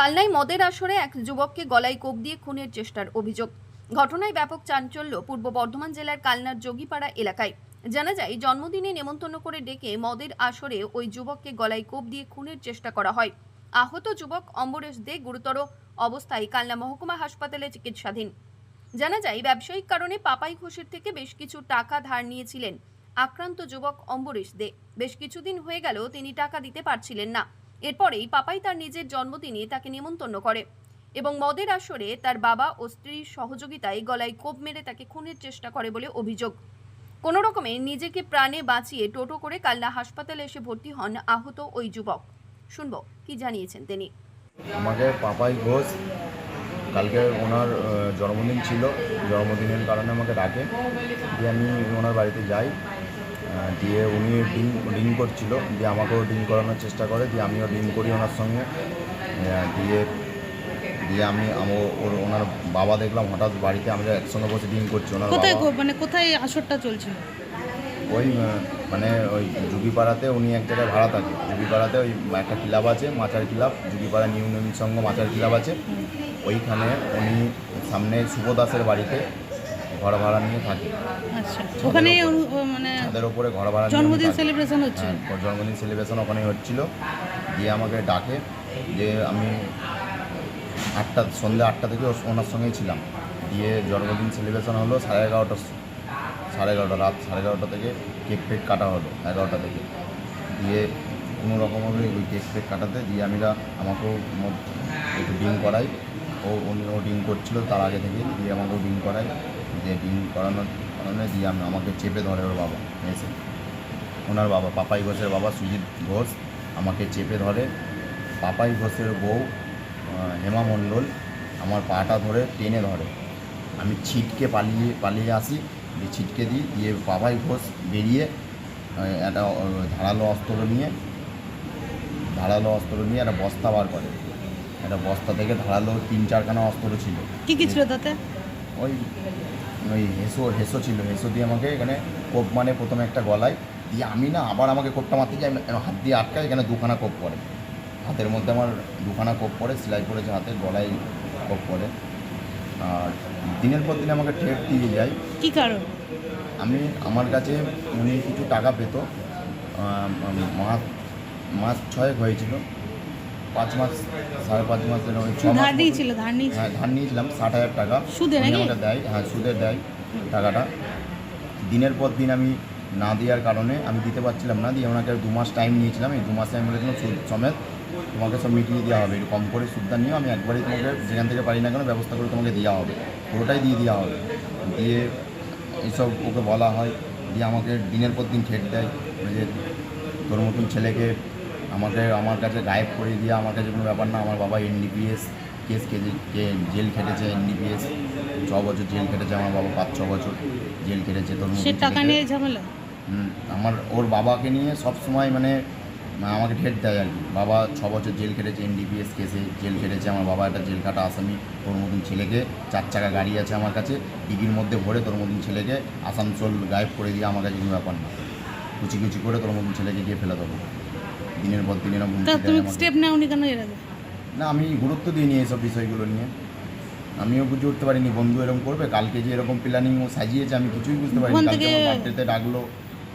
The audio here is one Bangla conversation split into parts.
কালনায় মদের আসরে এক যুবককে গলায় কোপ দিয়ে খুনের চেষ্টার অভিযোগ। ঘটনায় ব্যাপক চাঞ্চল্য পূর্ব বর্ধমান জেলার কালনার যোগীপাড়া এলাকায়। জানা যায়, জন্মদিনে নেমন্তন্ন করে ডেকে মদের আসরে ওই যুবককে গলায় কোপ দিয়ে খুনের চেষ্টা করা হয়। আহত যুবক অম্বরেশ দে গুরুতর অবস্থায় কালনা মহকুমা হাসপাতালে চিকিৎসাধীন। জানা যায়, ব্যবসায়িক কারণে পাপাই ঘোষের থেকে বেশ কিছু টাকা ধার নিয়েছিলেন। আক্রান্ত যুবক অম্বরেশ দে। বেশ কিছুদিন হয়ে গেল তিনি টাকা দিতে পারছিলেন না। এরপরেই পাপাই তার নিজের জন্মদিনে তাকে নিমন্তন্ন করে এবং মদের আসরে তার বাবা ও স্ত্রীর সহযোগিতায় গলায় কোপ মেরে তাকে খুনের চেষ্টা করে বলে অভিযোগ। কোনো রকমে নিজেকে প্রাণে বাঁচিয়ে টোটো করে কাল্লা হাসপাতালে এসে ভর্তি হন আহত ওই যুবক। শুনব কি জানিয়েছেন তিনি। আমাকে পাপাই ঘোষ, কালকে ওনার জন্মদিন ছিল। জন্মদিনের কারণে আমাকে ডাকে। দিয়ে আমি ওনার বাড়িতে যাই। দিয়ে উনি ডিম ডিম করছিল। দিয়ে আমাকেও ডিম করানোর চেষ্টা করে দিয়ে আমিও ডিম করি ওনার সঙ্গে। দিয়ে দিয়ে আমি ওর ওনার বাবা দেখলাম হঠাৎ বাড়িতে আমরা একসঙ্গে বসে ডিম করছি। ওনার কোথায় মানে কোথায় আসরটা চলছিল? ওই মানে ওই যুগিপাড়াতে উনি এক জায়গায় ভাড়া থাকে। যুগিপাড়াতে ওই একটা ক্লাব আছে মাচার ক্লাব। যুগিপাড়া নিউ নবীন সংঘ মাচার ক্লাব আছে। ওইখানে উনি সামনে শুভ দাসের বাড়িতে ঘর ভাড়া নিয়ে থাকে। আচ্ছা ওখানে মানে তাদের ওপরে ঘর ভাড়া জন্মদিন সেলিব্রেশন হচ্ছে? হ্যাঁ, জন্মদিন সেলিব্রেশন ওখানে হচ্ছিল। দিয়ে আমাকে ডাকে যে আমি আটটা সন্ধ্যে আটটা থেকে ওনার সঙ্গেই ছিলাম। দিয়ে জন্মদিন সেলিব্রেশন হলো সাড়ে এগারোটা সাড়ে এগারোটা রাত সাড়ে এগারোটা থেকে কেক ফেক কাটা হলো এগারোটা থেকে। দিয়ে কোনো রকমভাবে ওই কেক ফেক কাটাতে দিয়ে আমি যা আমাকেও একটু ডিম করাই। ও উনি ও ডিম করছিল, তার আগে থেকে দিয়ে আমাকে ডিম করাই দিয়ে ডিম করানোর কারণে দিয়ে আমি আমাকে চেপে ধরে ওর বাবা, এসে। ওনার বাবা, পাপাই ঘোষের বাবা সুজিত ঘোষ, আমাকে চেপে ধরে। পাপাই ঘোষের বউ হেমা মণ্ডল আমার পাটা ধরে টেনে ধরে। আমি ছিটকে পালিয়ে পালিয়ে আসি, দিয়ে ছিটকে দিই, দিয়ে পাপাই ঘোষ বেরিয়ে একটা ধারালো অস্ত্র নিয়ে, ধারালো অস্ত্র নিয়ে একটা বস্তা বার করে। একটা বস্তা থেকে ধারালো তিন চারখানা অস্ত্র ছিল। কি কি ছিল তাতে? ওই ওই হেসো হেসো ছিল হেসো দিয়ে আমাকে এখানে কোপ মানে প্রথমে একটা গলায় দিয়ে আমি না আবার আমাকে কোপটা মারতে যাই হাত দিয়ে আটকাই এখানে দুখানা কোপ পড়ে। হাতের মধ্যে আমার দুখানা কোপ পড়ে সেলাই পড়েছে হাতে গলায় কোপ পড়ে। আর দিনের পর দিন আমাকে ঠেট দিয়ে যায়। কি কারণ? আমি আমার কাছে উনি কিছু টাকা পেত মাস মাস ছয়েক হয়েছিল। পাঁচ মাস সাড়ে পাঁচ মাস ধার দিয়েছিল ধার নিয়েছিল হ্যাঁ ধার নিয়েছিলাম ষাট হাজার টাকা। সুদে আমাকে দেয় হ্যাঁ সুদে দেয় টাকাটা। দিনের পর দিন আমি না দেওয়ার কারণে আমি দিতে পারছিলাম না দিয়ে ওনাকে দু মাস টাইম নিয়েছিলাম। এই দু মাসে আমি বলেছিলাম সুদ সমেত তোমাকে সব মিটিয়ে দেওয়া হবে। একটু কম করে সুদটা নিও আমি একবারই তোমাকে যেখান থেকে পারি না কেন ব্যবস্থা করে তোমাকে দেওয়া হবে। পুরোটাই দিয়ে দেওয়া হবে। দিয়ে এইসব ওকে বলা হয় দিয়ে আমাকে দিনের পর দিন ঠেট দেয় যে তোর মতন ছেলেকে আমাকে আমার কাছে গায়েব করে দিয়ে আমার কাছে কোনো ব্যাপার না আমার বাবা এনডিপিএস কেস কেজে কে জেল খেটেছে এনডিপিএস ছ বছর জেল খেটেছে আমার বাবা পাঁচ ছ বছর জেল খেটেছে তোর সে টাকা নিয়ে ঝামেলা? হুম, আমার ওর বাবাকে নিয়ে সব সময় মানে আমাকে ঠেট দেয় আর কি। বাবা ছ বছর জেল খেটেছে এনডিপিএস কেসে জেল খেটেছে আমার বাবা একটা জেল খাটা আসামি তোর মতন ছেলেকে চার চাকা গাড়ি আছে আমার কাছে ডিগির মধ্যে ভরে তোর মতন ছেলেকে আসানসোল গায়েব করে দিয়ে আমার কাছে কোনো ব্যাপার না। কুচি কুচি করে তোর মতন ছেলেকে গিয়ে ফেলে দেবো। দিনের পর দিন এরকম তা তুমি। স্টেপ নেওনি কেন এর আগে? না আমি গুরুত্ব দিইনি এইসব বিষয়গুলো নিয়ে। আমিও বুঝে উঠতে পারিনি বন্ধু এরকম করবে কালকে যে এরকম প্ল্যানিং ও সাজিয়েছে আমি কিছুই বুঝতে পারিনি। কালকে আমার বার্থডেতে ডাকলো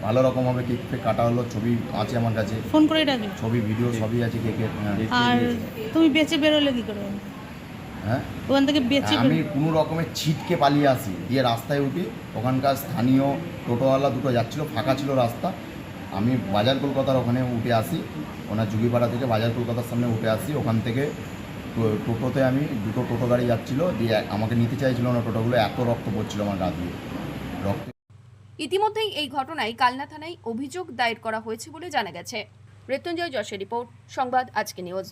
ভালো রকমভাবে কেক ফেক কাটা হলো ছবি আছে আমার কাছে। ফোন করে ডাকলে? ছবি ভিডিও সবই আছে কেকের হ্যাঁ। আর তুমি বেঁচে বেরোলে কি করে? হ্যাঁ? ওখান থেকে বেঁচে আমি কোনো রকমের ছিটকে পালিয়ে আসি। দিয়ে রাস্তায় উঠি ওখানকার স্থানীয় টোটোওয়ালা দুটো যাচ্ছিল ফাঁকা ছিল রাস্তা। আমি বাজার কলকাতার ওখানে উঠে আসি, ওনার যুগিপাড়া থেকে বাজার কলকাতার সামনে উঠে আসি, ওখান থেকে টোটোতে আমি দুটো টোটো গাড়ি যাচ্ছিল, দিয়ে আমাকে নিতে চাইছিল না টোটোগুলো, এত রক্ত পড়ছিল আমার গা দিয়ে। রক্ত ইতিমধ্যেই এই ঘটনায় কালনা থানায় অভিযোগ দায়ের করা হয়েছে বলে জানা গেছে। মৃত্যুঞ্জয় যশের রিপোর্ট, সংবাদ, আজকে নিউজ।